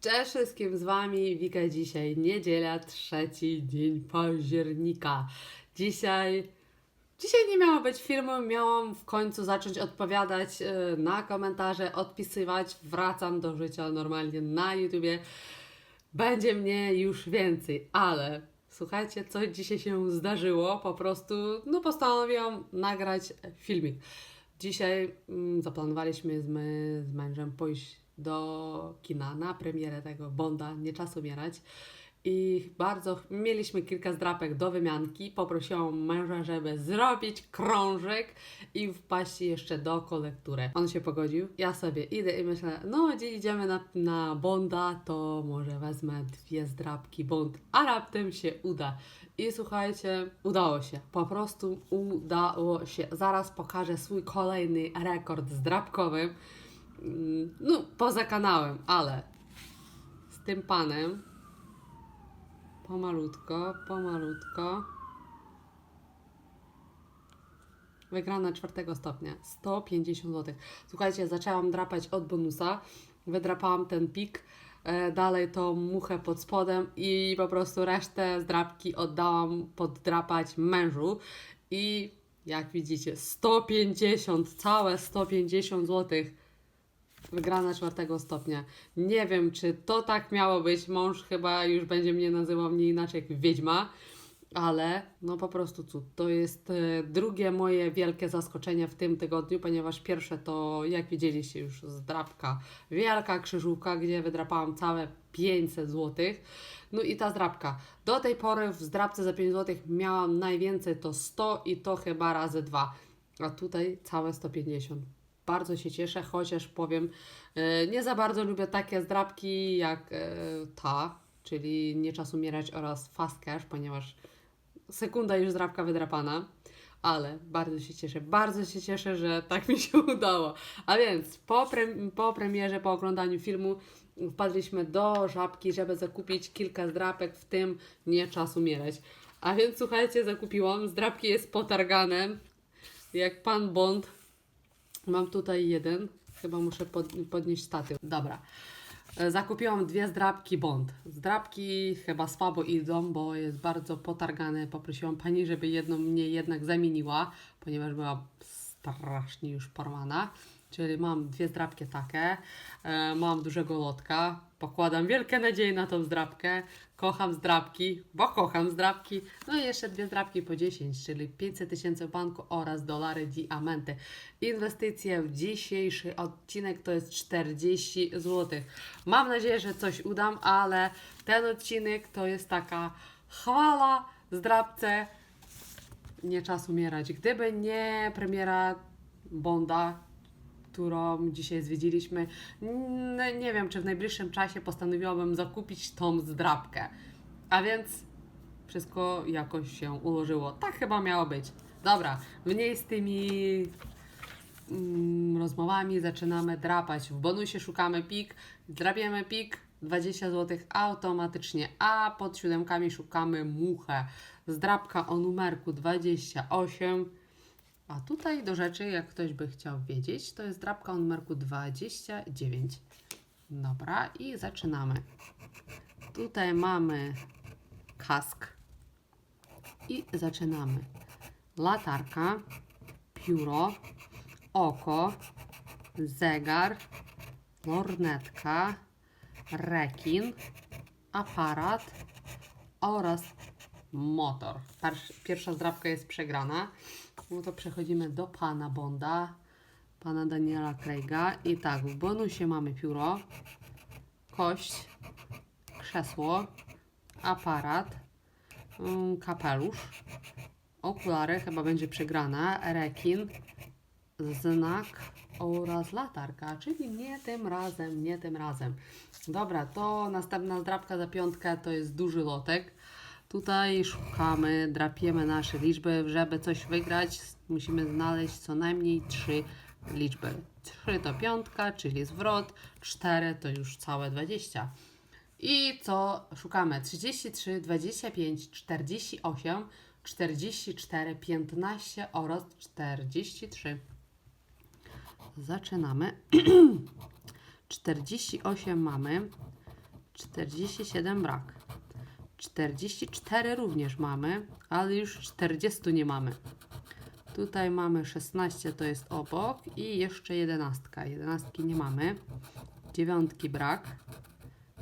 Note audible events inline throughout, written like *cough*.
Cześć wszystkim, z Wami Wika dzisiaj, niedziela, trzeci dzień października. Dzisiaj, dzisiaj nie miało być filmu, miałam w końcu zacząć odpowiadać e, na komentarze, odpisywać, wracam do życia normalnie na YouTubie. Będzie mnie już więcej, ale słuchajcie, co dzisiaj się zdarzyło, po prostu, no postanowiłam nagrać filmik. Dzisiaj mm, zaplanowaliśmy z, my, z mężem pójść do kina na premierę tego Bonda, Nie czas umierać. I bardzo mieliśmy kilka zdrapek do wymianki. Poprosiłam męża, żeby zrobić krążek i wpaść jeszcze do kolektury. On się pogodził. Ja sobie idę i myślę, no gdzie idziemy na, na Bonda, to może wezmę dwie zdrapki Bond, a raptem się uda. I słuchajcie, udało się. Po prostu udało się. Zaraz pokażę swój kolejny rekord zdrapkowy. Mm, No, poza kanałem, ale z tym panem pomalutko, pomalutko. Wygrana czwartego stopnia 150 zł. Słuchajcie, zaczęłam drapać od bonusa. Wydrapałam ten pik. E, dalej tą muchę pod spodem i po prostu resztę zdrapki oddałam poddrapać mężu. I jak widzicie, 150, całe 150 złotych wygrana czwartego stopnia. Nie wiem, czy to tak miało być. Mąż chyba już będzie mnie nazywał mnie inaczej jak Wiedźma, ale no po prostu cud. To jest e, drugie moje wielkie zaskoczenie w tym tygodniu, ponieważ pierwsze to, jak widzieliście już, zdrapka. Wielka krzyżówka, gdzie wydrapałam całe 500 zł. No i ta zdrapka. Do tej pory w zdrapce za 5 zł miałam najwięcej to 100 i to chyba razy 2. A tutaj całe 150 bardzo się cieszę, chociaż powiem, e, nie za bardzo lubię takie zdrabki jak e, ta, czyli Nie czas umierać oraz Fast Cash, ponieważ sekunda już zdrabka wydrapana. Ale bardzo się cieszę, bardzo się cieszę, że tak mi się *laughs* udało. A więc po, pre, po premierze, po oglądaniu filmu wpadliśmy do żabki, żeby zakupić kilka zdrapek, w tym nie czas umierać. A więc słuchajcie, zakupiłam. Zdrapki jest potargane, jak pan Bond. Mam tutaj jeden. Chyba muszę pod, podnieść statyw. Dobra. E, Zakupiłam dwie zdrabki Bond. Zdrabki chyba słabo idą, bo jest bardzo potargane. Poprosiłam pani, żeby jedną mnie jednak zamieniła, ponieważ była strasznie już porwana. Czyli mam dwie zdrabki takie, e, mam dużego lotka, pokładam wielkie nadzieje na tą zdrabkę, kocham zdrabki, bo kocham zdrabki, no i jeszcze dwie zdrabki po 10, czyli 500 tysięcy w banku oraz dolary diamenty. Inwestycje w dzisiejszy odcinek to jest 40 zł. Mam nadzieję, że coś udam, ale ten odcinek to jest taka chwala zdrabce, nie czas umierać. Gdyby nie premiera Bonda, którą dzisiaj zwiedziliśmy, nie wiem, czy w najbliższym czasie postanowiłabym zakupić tą zdrabkę. A więc wszystko jakoś się ułożyło. Tak chyba miało być. Dobra, mniej z tymi mm, rozmowami zaczynamy drapać. W bonusie szukamy pik, drapiemy pik, 20 zł automatycznie, a pod siódemkami szukamy muchę. Zdrapka o numerku 28. A tutaj do rzeczy, jak ktoś by chciał wiedzieć, to jest drapka o numerku 29. Dobra, i zaczynamy. Tutaj mamy kask i zaczynamy. Latarka, pióro, oko, zegar, lornetka, rekin, aparat oraz motor. Pierwsza zdrabka jest przegrana. No to przechodzimy do pana Bonda, pana Daniela Craiga. I tak, w bonusie mamy pióro, kość, krzesło, aparat, mm, kapelusz, okulary, chyba będzie przegrana, rekin, znak oraz latarka, czyli nie tym razem, nie tym razem. Dobra, to następna zdrabka za piątkę to jest duży lotek. Tutaj szukamy, drapiemy nasze liczby. Żeby coś wygrać, musimy znaleźć co najmniej trzy liczby. 3 to piątka, czyli zwrot, 4 to już całe 20. I co szukamy? 33, 25, 48, 44, 15 oraz 43. Zaczynamy. *clears throat* 48 mamy, 47 brak. 44 również mamy, ale już 40 nie mamy. Tutaj mamy 16, to jest obok i jeszcze 11. 11 nie mamy. Dziewiątki brak.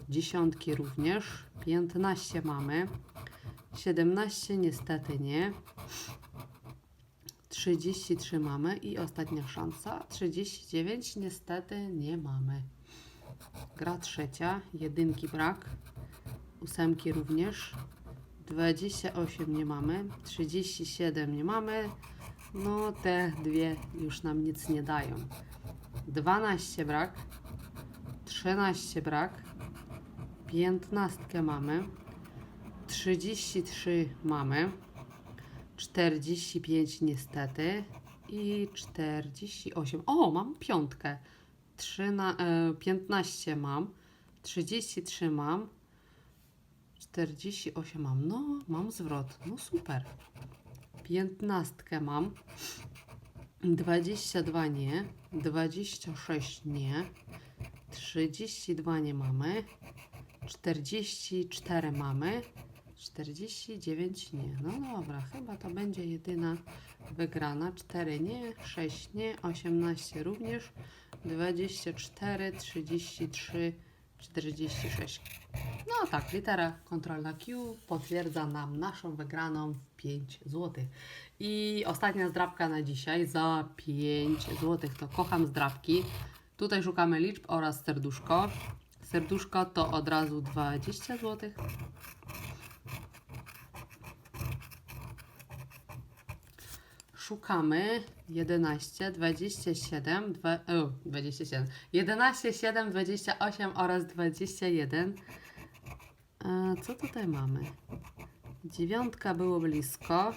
Dziesiątki również. 15 mamy. 17 niestety nie. 33 mamy i ostatnia szansa. 39 niestety nie mamy. Gra trzecia, jedynki brak, ósemki również, 28 nie mamy, 37 nie mamy, no te dwie już nam nic nie dają. 12 brak, 13 brak, 15 mamy, 33 mamy, 45 niestety i 48. O, mam piątkę. 3 na, e, 15 mam, 33 mam, 48 mam. No, mam zwrot. No super. 15 mam, 22 nie, 26 nie, 32 nie mamy, 44 mamy, 49 nie. No dobra, chyba to będzie jedyna wygrana. 4 nie, 6 nie, 18 również, 24, 33, 46. No tak, litera kontrolna Q potwierdza nam naszą wygraną w 5 zł. I ostatnia zdrabka na dzisiaj za 5 zł. To kocham zdrabki. Tutaj szukamy liczb oraz serduszko. Serduszko to od razu 20 zł. Szukamy. 11, 27, dwa, o, 27, 11, 7, 28 oraz 21. E, co tutaj mamy? Dziewiątka było blisko.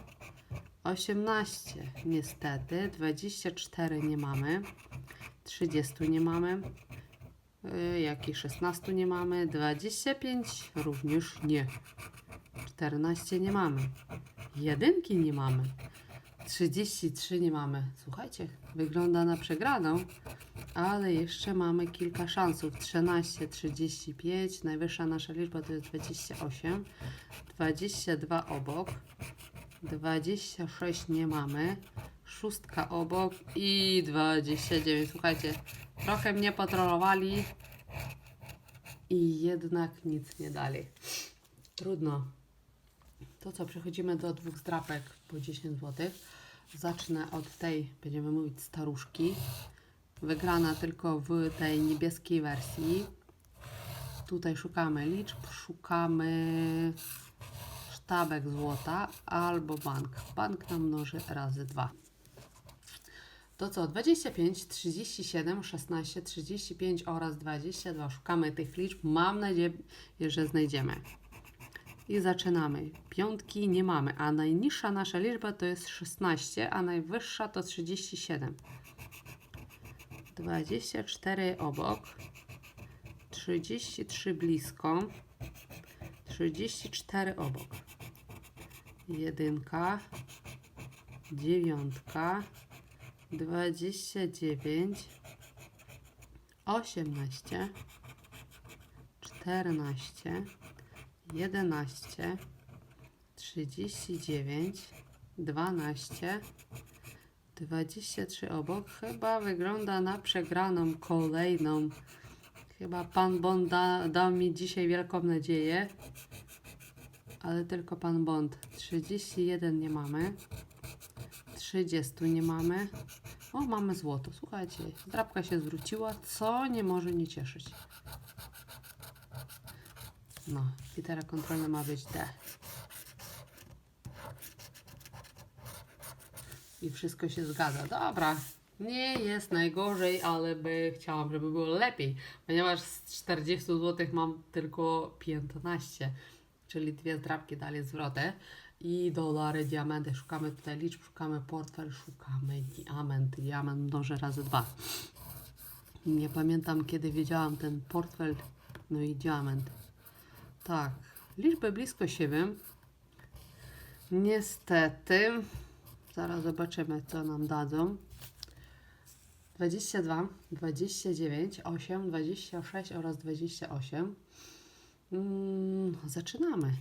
18 niestety, 24 nie mamy, 30 nie mamy, y, jakich 16 nie mamy, 25 również nie, 14 nie mamy, jedynki nie mamy, 33 nie mamy. Słuchajcie, wygląda na przegraną, ale jeszcze mamy kilka szansów. 13, 35, najwyższa nasza liczba to jest 28, 22 obok, 26 nie mamy, szóstka obok i 29. Słuchajcie, trochę mnie potrollowali i jednak nic nie dali. Trudno. To co, przechodzimy do dwóch zdrapek po 10 zł. Zacznę od tej, będziemy mówić staruszki. Wygrana tylko w tej niebieskiej wersji. Tutaj szukamy liczb, szukamy sztabek złota albo bank. Bank nam mnoży razy 2. To co? 25, 37, 16, 35 oraz 22. Szukamy tych liczb. Mam nadzieję, że znajdziemy. I zaczynamy. Piątki nie mamy, a najniższa nasza liczba to jest 16, a najwyższa to 37. 24 obok, 33 blisko, 34 obok, jedynka, dziewiątka, 29, 18, 14, 11, 39, 12, 23 obok. Chyba wygląda na przegraną kolejną. Chyba pan Bond da, dał mi dzisiaj wielką nadzieję. Ale tylko pan Bond. 31 nie mamy. 30 nie mamy. O, mamy złoto. Słuchajcie, drapka się zwróciła, co nie może nie cieszyć. No, litera kontrolna ma być D. I wszystko się zgadza. Dobra, nie jest najgorzej, ale by chciałam, żeby było lepiej, ponieważ z 40 zł mam tylko 15, czyli dwie zdrabki dali zwrotę. I dolary, diamenty. Szukamy tutaj liczb, szukamy portfel, szukamy diament. Diament mnoży razy dwa. Nie pamiętam, kiedy wiedziałam ten portfel, no i diament. Tak, liczby blisko siebie. Niestety, zaraz zobaczymy, co nam dadzą. 22, 29, 8, 26 oraz 28. Mm, zaczynamy.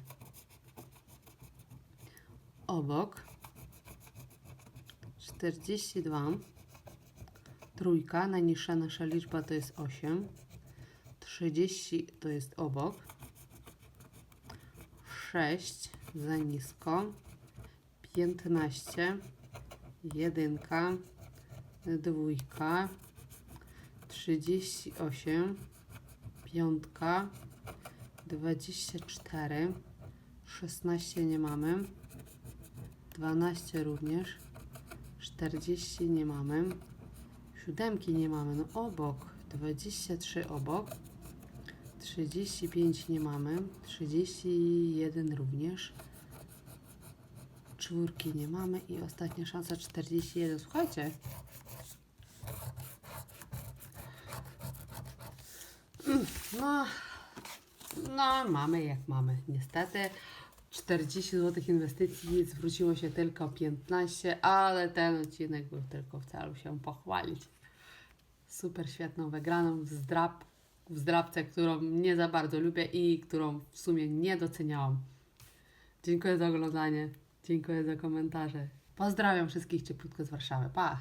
Obok 42. Trójka, najniższa nasza liczba to jest 8. 30 to jest obok. 6 za nisko. 15. Jedynka. Dwójka. 38. Piątka. 24. 16 nie mamy. 12 również. 40 nie mamy. Siódemki nie mamy. No obok. 23 obok. 35 nie mamy. 31 również. Czwórki nie mamy. I ostatnia szansa 41. Słuchajcie. No, no, mamy jak mamy. Niestety 40 zł inwestycji zwróciło się tylko 15, ale ten odcinek był tylko w celu się pochwalić. Super świetną wygraną w, zdrap, w zdrabce, którą nie za bardzo lubię i którą w sumie nie doceniałam. Dziękuję za oglądanie. Dziękuję za komentarze. Pozdrawiam wszystkich cieplutko z Warszawy. Pa!